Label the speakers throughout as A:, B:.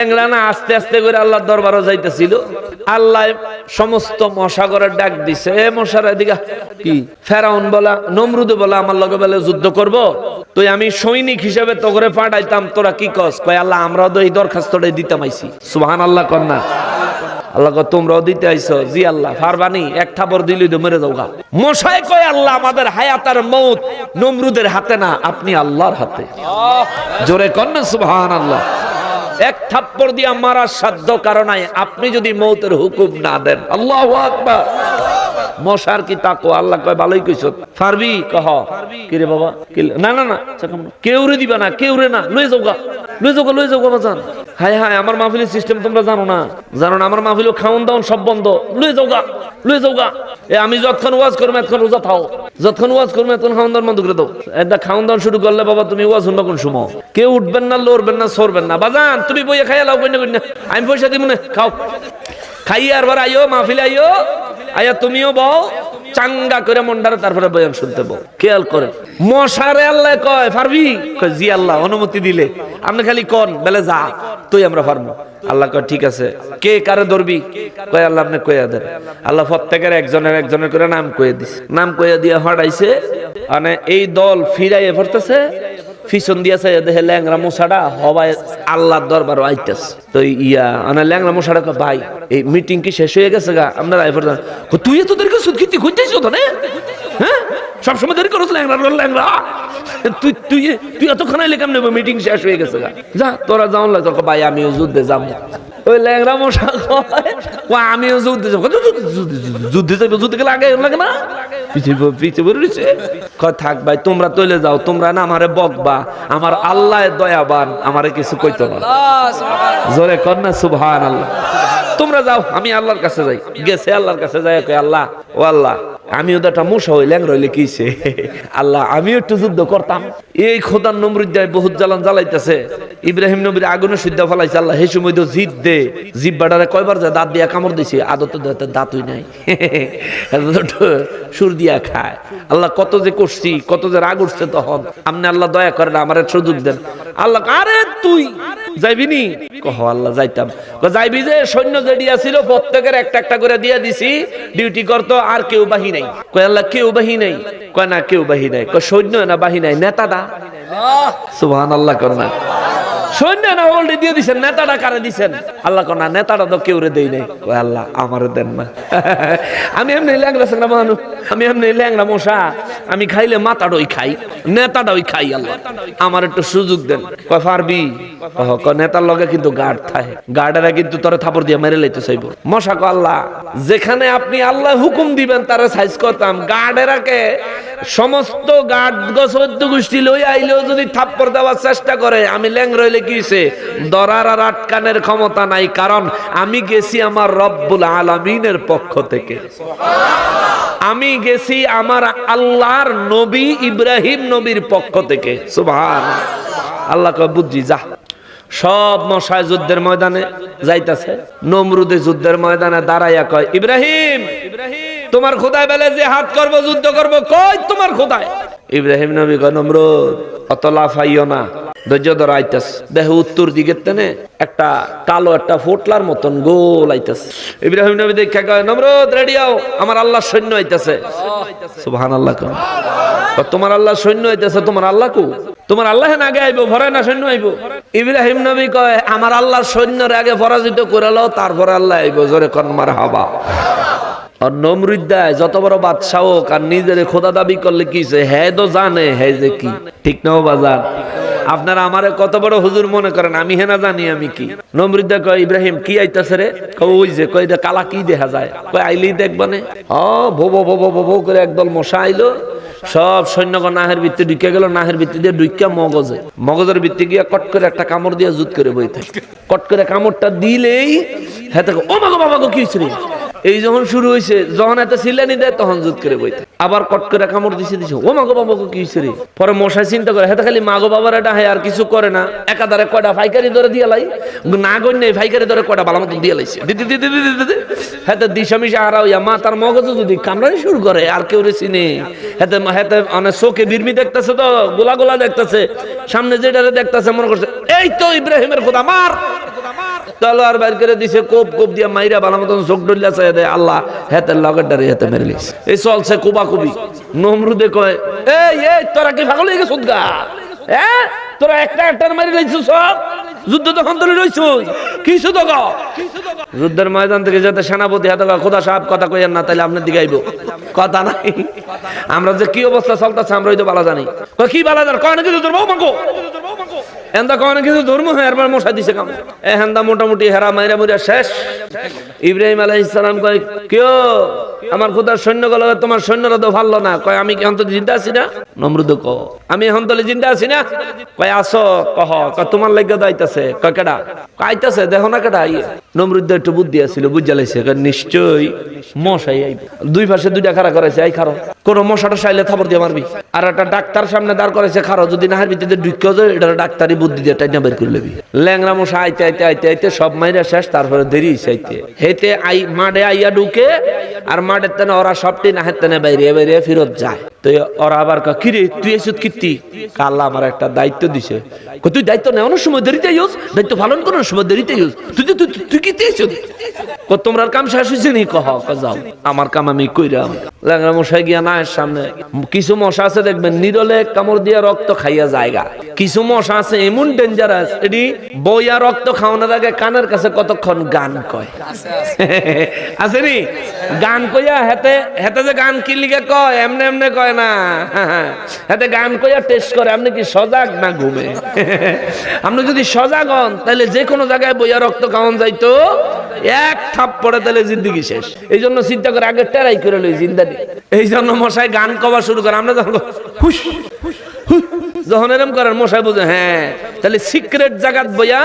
A: আস্তে আস্তে করে আল্লাহ দরবারও যাইতেছিল। আল্লাহ সমস্ত মশাগরের ডাক দিছে এ মশার এদিকে কি? ফেরাউন বলা নমরুদে বলা আমার লগে বলে যুদ্ধ করব? তুই আমি সৈনিক হিসেবে তো করে পাঠাইতাম তোরা কি কস? কয় আল্লাহ আমরাও তো এই দরখাস্তটাই দিতাম আইছি। সুবহান আল্লাহ কন্যা আল্লাহ তোমরাও দিতে আইছো? জি আল্লাহ ফারবানি এক থাপর দিলি তো মেরে যাওগা। মশাই কয় আল্লাহ আমাদের হায়াতার মৌত নমরুদের হাতে না আপনি আল্লাহর হাতে। জোরে কন্যা সুবহান আল্লাহ থাপ্পড় দিয়া মারা সাধ্য কারণায় আপনি যদি মৌতের হুকুম না দেন। আল্লাহ আকবার। মশার কি তাকো আল্লাহ কয়, ভালোই কইছ। পারবি কহ। কি রে বাবা? না না না। কেউরে দিবা না কেউরে না। লই যাওগা লই যাওগা লই যাওগা বাজান। হায় হায়, আমার মাহফিলের সিস্টেম তোমরা জানো না। জানো না, আমার মাহফিলও খাওন দাওন সব বন্ধ। লই যাওগা লই যাওগা এ, আমি যতক্ষণ ওয়াজ করব, এতক্ষণ রোজা থাও। যতক্ষণ ওয়াজ করব, এতক্ষণ খাওন দাওন বন্ধ করে দাও। এটা খাওন দাওন শুরু করলে বাবা, তুমি ওয়াজ শুনবা কোন সময়? কেউ উঠবেন না, লড়বেন না, সরবেন না। বাজান, তুমি বইয়ে খাইয়া লাও, কইনা কইনা। আমি পয়সা দিব না, খাও। খাইয়ে আর আইও, মাহফিলে আইও। আয়া তুমিও বও চাঙ্গা করে মন্ডারে তারপরে বয়ান শুনতে বউ খেয়াল করে? মশারে আল্লাহ কয় পারবি কয়, জি আল্লাহ, অনুমতি দিলে। আপনি খালি কন, বেলে যা, তুই আমরা পারব আল্লাহ কয়, ঠিক আছে। কে কারে ধরবি? কয়, আল্লাহ আপনি কইয়া দেন। আল্লাহ প্রত্যেকের একজনের একজনের করে নাম কয়ে দিস নাম কইয়া দিয়ে হটাইছে মানে এই দল ফিরাইয়ে পড়তেছে পিছন দিয়েছে দেখে ল্যাংরা মশাটা হবাই আল্লাহর দরবার আইতেছে। তো ইয়া, আনা ল্যাংরা মশাটা ভাই, এই মিটিং কি শেষ হয়ে গেছে গা? আমরা এরপর তুই তো তোদেরকে সুদ কিতি খুঁজতেছ তো না? হ্যাঁ? সবসময় দেরি করছ ল্যাংরা ল্যাংরা তুই তুই তুই এতক্ষণ আইলে কেমন মিটিং শেষ হয়ে গেছে গা। যা, তোরা যাও না তোর ভাই, আমিও যুদ্ধে যাব। ওই ল্যাংরা মশা ও আমিও যুদ্ধে যাব। যুদ্ধ- যাব যুদ্ধে গেলে আগে লাগে না? পিছিয়ে পিছিয়ে পড়ে রয়েছে কয়, থাক ভাই, তোমরা তৈলে যাও, তোমরা না আমারে বকবা। আমার আল্লাহ দয়াবান আমারে কিছু কইতো না। জোরে কন্যা সুবহান আল্লাহ তোমরা যাও, আমি আল্লাহর কাছে যাই। গেছে আল্লাহর কাছে যাই কই আল্লাহ, ও আল্লাহ। আমিও তো একটা মুসা হই ল্যাং রইলে কিছে আল্লাহ, আমিও একটু যুদ্ধ করতাম। এই খোদার নমরুদ দেয় বহুত জ্বালান জ্বালাইতেছে। ইব্রাহিম নবীর আগুনে সুদ্ধা ফলাইছে, আল্লাহ, সেই সময় তো জিদ দে। জিভ বাড়ারে কয়বার যায়, দাঁত দিয়া কামড় দিছে। আদত দাঁতই নাই। সুর দিয়া খায়। আল্লাহ, কত যে করছি, কত যে রাগ উঠছে তখন। আপনি আল্লাহ দয়া করেন, আমার সুযোগ দেন। আল্লাহ, আরে তুই যাইবি নি কহ আল্লাহ যাইতাম। যাইবি যে সৈন্য যেডি আছিল প্রত্যেকের একটা একটা করে দিয়ে দিছি ডিউটি করতো আর কেউ বাহি নাই। কয় আল্লাহ কেউ বাহি নাই? কয় না কেউ বাহি নাই। কয় সৈন্য না বাহি নাই নেতা দা? সুহান আল্লাহ কর না। সৈন্য না অলরেডি দিয়ে দিছেন, নেতাটা কারে দিছেন? আল্লাহ না, নেতাটা তো কেউ রে দেই নাই। কয়, আল্লাহ, আমারে দেন না। আমি এমনি ল্যাংরা সাংরা মানুষ, আমি এমনি ল্যাংরা মশা। আমি খাইলে মাথাটাই খাই, নেতাটাই খাই আল্লাহ। আমার একটু সুযোগ দেন। কয় পারবি কয়, নেতার লগে কিন্তু গার্ড থাকে। গার্ডেরা কিন্তু তোরে থাপড় দিয়ে মেরে লাইতে চাইব। মশা কয়, আল্লাহ, যেখানে আপনি আল্লাহ হুকুম দিবেন, তারা সাইজ করতাম। গার্ডেরাকে সমস্ত গার্ড গসদ্য গোষ্ঠী লই আইলেও যদি থাপ্পড় দেওয়ার চেষ্টা করে, আমি ল্যাং রইলে কি হইছে? দরার আর আটকানের ক্ষমতা নাই, কারণ আমি গেছি আমার রব্বুল আলামিনের পক্ষ থেকে। আমি গেছি আমার আল্লাহর নবী ইব্রাহিম নবীর পক্ষ থেকে। সুবহান। আল্লাহ বুঝছি, যা। সব মশায় যুদ্ধের ময়দানে যাইতাছে। নমরুদে যুদ্ধের ময়দানে দাঁড়াইয়া কয়, ইব্রাহিম ইব্রাহিম। তোমার খোদায় বেলে যে হাত করব, যুদ্ধ করব, কই তোমার খোদায়? ইব্রাহিম নবী কয় নমরুদ, অত লাফাইও না, ধৈর্য ধরা আইতাস। দেহ উত্তর দিকে তেনে একটা কালো একটা ফোটলার মতন গোল আইতাস। ইব্রাহিম নবী দেখা কয়, নমরুদ রেডি হও, আমার আল্লাহ সৈন্য আইতাছে। সুবহান আল্লাহ কোন তোমার আল্লাহ সৈন্য আইতাছে, তোমার আল্লাহ কো? তোমার আল্লাহ আগে আইবো, ভরে না সৈন্য আইবো? ইব্রাহিম নবী কয়, আমার আল্লাহ সৈন্যের আগে পরাজিত করে তারপরে আল্লাহ আইবো। জোরে কন মার হাবা আর নমরুদ্দায় যত বড় বাদশাহ হোক, আর নিজের খোদা দাবি করলে কি? হ্যাঁ তো জানে হ্যাঁ যে কি? ঠিক নাও বাজার? আপনারা আমারে কত বড় হুজুর মনে করেন, আমি হেনা জানি আমি কি? নমরুদ্দা কয়, ইব্রাহিম, কি আইতাছে রে? ওই যে, কয় কালা কি দেখা যায়? কয়, আইলেই দেখবানে হ ভো ভো ভো ভো ভো ভো করে একদল মশা আইলো। সব সৈন্যগণ নাহের ভিত্তি ঢুকে গেল, নাহের ভিত্তি দিয়ে ঢুকিয়া মগজে। মগজের ভিত্তি গিয়া কট করে একটা কামড় দিয়ে জুত করে বই থাকে কট করে কামড়টা দিলেই হ্যাঁ ও মাগো, বাবা কি হয়েছে? এই যখন শুরু হয়েছে যখন এত সিলানি দেয়, তখন জুত করে বইতে আবার কট করে কামড় দিছে দিছে, ও মাগো বাবা গো কি হয়েছে পরে মশাই চিন্তা করে, হেতে খালি মাগো বাবার এটা হয় আর কিছু করে না। একাধারে কয়টা ফাইকারি ধরে দিয়ে লাই, না নেই, ফাইকারি ধরে কয়টা ভালো মতো দিয়ে লাইছে। দিদি দিদি দিদি দিদি হেতে দিশা মিশা হারা হইয়া মা তার মগজ যদি কামড়ানি শুরু করে, আর কেউ রে চিনে। হেতে হেতে মানে চোখে বিরমি দেখতেছে তো, গোলা গোলা দেখতেছে, সামনে যেটা দেখতেছে, মনে করছে, এই তো ইব্রাহিমের খোদা, মার! তলোয়ার বাইর করে দিছে, কোপ কোপ দিয়া মাইরা বালা মতন চোখ ডলিয়া চাই দেয়, আল্লাহ হেতের লগের ডারে হেতে মেরে লিছে। এই চলছে কোবা কুবি নমরুদে কয়, এই এই, তোরা কি পাগল হয়ে গা? হ্যাঁ তোরা একটা একটা মারি লাইছ সব যুদ্ধ তখন কিছু তো যুদ্ধের ময়দান থেকে যাতে সেনাপতি খোদা সাহেব, কথা কইয়েন না তাহলে আপনি দিগাইব। কথা নাই। আমরা যে কি অবস্থা চলতেছে, আমরা বালা জানি। কি বালা জান? কয় না কিছু তোর বউ এন্দা কিছু ধর্ম, হয় এরবার মশা দিছে কাম। মোটামুটি হেরা মাইরা মুরা শেষ। ইব্রাহিম আলাইহিস কয় কেউ আমার খোদার সৈন্য গেল তোমার সৈন্যরা তো ভালো না। কয়, আমি কি অন্তত জিন্দা আছি না? নমরুদ ক আমি এখন তাহলে জিন্দা আছি না? কয়, আসো, কহ। তোমার লাগে দাইতাছে কয়, কেডা? আইতাছে, দেখো না কেডা আইয়ে নমরুদ একটু বুদ্ধি আছিল, বুঝা লাইছে নিশ্চয়ই মশাই আইব। দুই পাশে দুইটা খাড়া করাইছে, আই খারো কোন মশাটা চাইলে থাপড় দিয়ে মারবি। আর একটা ডাক্তার সামনে দাঁড় করাইছে খারো যদি নাহের ভিতরে ঢুকিও যায় এটা ডাক্তারি বুদ্ধি দিয়ে টাইনা বের করে লবি। ল্যাংরা মশা আইতে আইতে আইতে আইতে সব মাইরা শেষ, তারপরে দেরি হইছে আইতে। হেতে আই, মাঠে আইয়া ঢুকে, আর মাঠের তেনে ওরা সবটি নাহের তেনে বাইরে বাইরে ফেরত যায়। তো ওরা আবার কিরে তুই এসুত কীর্তি কাল্লা আমার একটা দায়িত্ব দিছে। তুই দায়িত্ব নেওয়ানোর সময় দেরিতে ইউজ দায়িত্ব পালন করার সময় দেরিতে ইউজ তুই তুই তুই- তুই কি এসুত তোমরা কাম শেষ হয়েছে নি? কহ যাও। আমার কাম আমি কইরাম ল্যাংরা মশাই গিয়া না সামনে, কিছু মশা আছে দেখবেন, নিরলে কামড় দিয়া রক্ত খাইয়া জায়গা কিছু মশা আছে এমন ডেঞ্জারাস এটি বইয়া রক্ত খাওয়ানোর আগে কানের কাছে কতক্ষণ গান কয়। আছে নি? গান কইয়া হেতে হেতে যে গান কি লিগে কয়, এমনে এমনে কয় না। হেতে গান কইয়া টেস্ট করে, আপনি কি সজাগ না ঘুমে? আপনি যদি সজাগ হন তাহলে যে কোনো জায়গায় বইয়া রক্ত খাওয়ান যাইতো, এক থাপ পড়ে তাহলে জিন্দগি শেষ এই জন্য চিন্তা করে আগে টেরাই করে লই জিন্দানি এই জন্য মশাই গান কবা শুরু করে আমরা যখন হুস যখন এরম করেন মশাই বুঝে হ্যাঁ তাহলে সিক্রেট জাগাত বইয়া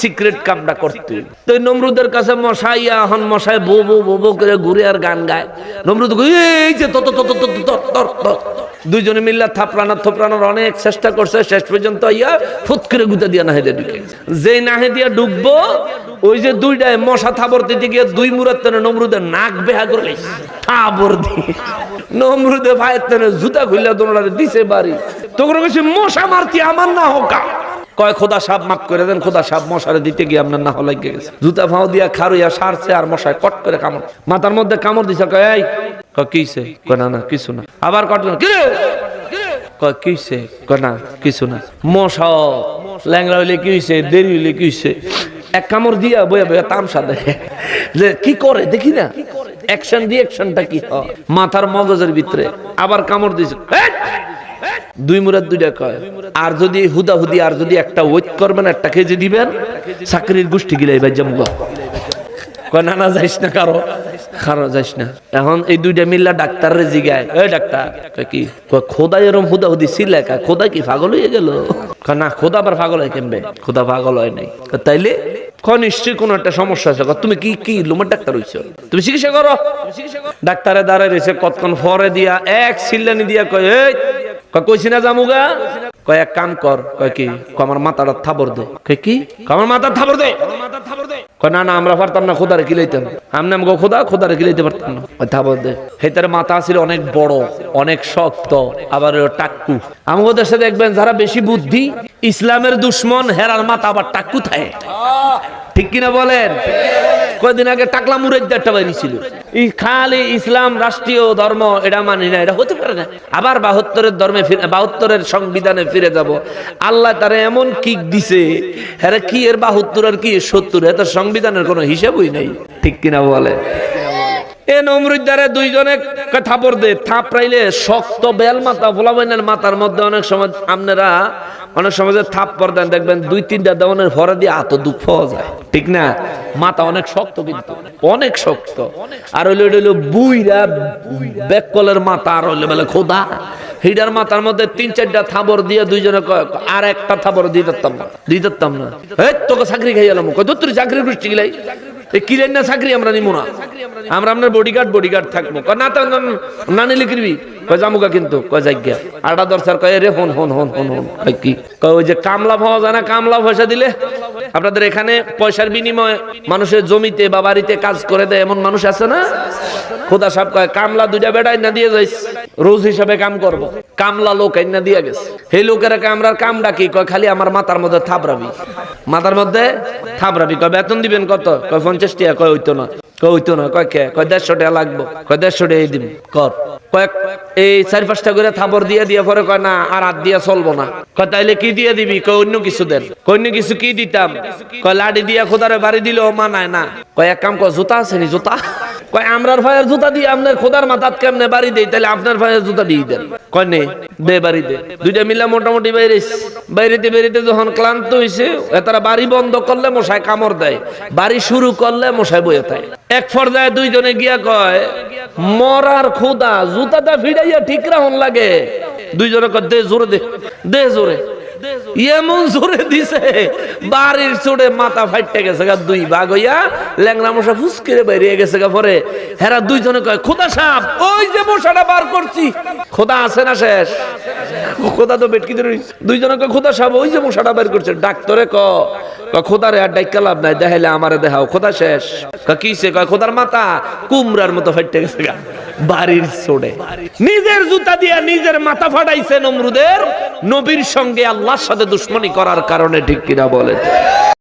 A: সিক্রেট কামটা করতে তো নমরুদের কাছে মশাইয়া হন মশাই বো বো বো করে ঘুরে আর গান গায় নমরুদ এই যে তত তত তত তত তত দুইজনে মিল্লা থাপড়ানা থোপড়ানোর অনেক চেষ্টা করছে, শেষ পর্যন্ত ইয়া ফুট করে গুতা দিয়া নাহে ঢুকে। যে নাহে দিয়া ডুববো ওই যে দুইটায় মশা থাবর দিতে গিয়ে দুই মুরাত তেনে নমরুদের নাক বেহা করে থাবর দিয়ে। নমরুদে ভাইয়ের জুতা খুললে তোমরা দিছে বাড়ি। তোমরা কিছু মশা মারতি আমার না হোকা কয়, খোদা সাপ মাফ করে দেন, খোদা সাপ মশারে দিতে গিয়ে আপনার না হলাই গেছে। জুতা ফাও দিয়া খারুইয়া সারছে আর মশায় কট করে কামড় মাথার মধ্যে কামড় দিছে, কয়, এই! কিছে না না, কিছু না। আবার কট করে? কয় কিছে না, কিছু না। মশা ল্যাংরা হইলে কি হইছে, দেরি হইলে কি হইছে? এক কামড় দিয়া বইয়া বইয়া তামসা দেখে যে কি করে, দেখি না? অ্যাকশন দিয়ে অ্যাকশনটা কি হয়? মাথার মগজের ভিতরে আবার কামড় দিছে! দুই মুরাদ দুইটা কয়। আর যদি হুদা হুদি আর যদি একটা ওয়েট করবেন, একটা কেজি দিবেন, চাকরির গোষ্ঠী কয়, না না, যাইস না, কারও কারও যাইস না। এখন এই দুইটা মিল্লা জিগায় ডাক্তার কি? খোদা এরম হুদা হুদি খোদা কি পাগল হয়ে গেল? না, খোদা আবার পাগল হয় কেমবে? খোদা পাগল হয় নাই। তাইলে? নিশ্চয়ই কোনো একটা সমস্যা আছে। তুমি কি কি লোমের ডাক্তার হইছো? তুমি চিকিৎসা করো। ডাক্তারে দাঁড়ায় রয়েছে কতক্ষণ ফরে দিয়া এক সিল্লানি দিয়া কয়, এই না এক কাম কর। কি? আমার মাথাটা দে। কি? আমার মাথা না না, আমরা থাবর দে। মাথা ছিল অনেক বড়, অনেক শক্ত, আবার টাক্কু। আমগো দেশে দেখবেন যারা বেশি বুদ্ধি, ইসলামের দুশ্মন, হেরার মাথা আবার টাক্কু থাকে। ঠিক কিনা বলেন? কয়দিন আগে টাকলা মুরের একটা ছিল। এই খালি ইসলাম, রাষ্ট্রীয় ধর্ম, এটা মানি না, এটা হতে পারে না। আবার বাহাত্তরের ধর্মে বাহাত্তরের সংবিধানে ফিরে যাব। আল্লাহ তারা এমন কিক দিছে হ্যাঁ কি এর বাহাত্তর আর কি সত্তর এত সংবিধানের কোনো হিসাবই নেই। ঠিক কিনা বলে? এ নমরুদ্দারে দুইজনে থাপড় দে থাপড়াইলে শক্ত বেল মাথা ভোলাবাইনের মাথার মধ্যে অনেক সময় আপনারা অনেক সময় যে থাপ্পড় দেন, দেখবেন দুই, তিনটা দেওয়ানের ভরা দিয়ে এত দুঃখ যায়। ঠিক না? মাথা অনেক শক্ত কিন্তু, অনেক শক্ত। আর হইল, এটা হইল বুইরা বেকলের মাথা, আর হইল বলে খোদা। হিডার মাথার মধ্যে তিন, চারটা থাবর দিয়ে দুইজনে আর একটা থাবর দিয়ে দিতাম না দিয়ে দিতাম না। এই, তোকে চাকরি খাই গেলাম কয় তোর চাকরি গোষ্ঠী গিলাই। এই কিলেন না চাকরি আমরা নিমু না? আমরা আপনার বডিগার্ড বডিগার্ড থাকব না তা না- নিলে কিনবি কয় জামুকা কিন্তু। কয় যাজ্ঞা আটা দরসার কয় রে হন হন হন হন হন। কি? কয়, ওই যে কামলা পাওয়া যায় না, কামলা পয়সা দিলে? আপনাদের এখানে পয়সার বিনিময়ে মানুষের জমিতে বা বাড়িতে কাজ করে দেয় এমন মানুষ আছে না? খোদা সাহেব কয়, কামলা দুইটা বেড়াই না দিয়ে যাইস? রোজ হিসাবে কাম করব। কামলা লোক না দিয়ে গেছে। সেই লোকের কামরার কামটা কি? কয়, খালি আমার মাথার মধ্যে থাপড়াবি মাথার মধ্যে থাপড়াবি কয়, বেতন দিবেন কত? কয়, পঞ্চাশ টাকা। কয় হইতো না। দেড়শো কয়েক এই চারি পাঁচটা করে দিয়ে দিয়ে পরে কয়, না, আর হাত দিয়ে চলবো না। তাইলে কি দিয়ে দিবি? অন্য কিছু কিছু কি দিতাম? লাডি না। এক কাম জুতা আছে নি, জুতা? কয়, আমরার ভাইয়ের জুতা দিয়ে আপনার খোদার মাথাত কেমনে বাড়ি দেই? তাহলে আপনার ভাইয়ের জুতা দিয়ে দেন। কয়, নে, দে বাড়ি দে। দুইটা মিলা মোটামুটি বাইরে বাইরেতে বেরিতে যখন ক্লান্ত হইছে তারা বাড়ি বন্ধ করলে মশায় কামড় দেয়। বাড়ি শুরু করলে মশায় বয়ে থাকে। এক পর্যায়ে দুইজনে গিয়া কয়, মরার খোদা, জুতাটা ভিড়াইয়া ঠিক রাহন লাগে। দুইজনে কয়, দে জোরে দে। দে জোরে। এমন জোরে দিছে। বাড়ির চোরে মাথা ফাইটে গেছে গা, দুই ভাগ হইয়া ল্যাংরা মশা ফুসকিরে বেরিয়ে গেছে গা পরে। হেরা দুইজনে কয়, খোদা সাপ ওই যে মশাটা বার করছি। খোদা আছে না শেষ? খোদা তো বেটকি ধরে। দুইজনে কয়, খোদা সাপ ওই যে মশাটা বের করছে। ডাক্তারে ক। খোদা শেষ। কিসে কয়, খোদার মাথা, কুমড়ার মতো বাড়ির নিজের জুতা দিয়া নিজের মাথা ফাটাইছে নমরুদের, নবীর সঙ্গে আল্লাহর সাথে দুশ্মনী করার কারণে ঠিক কিনা বলে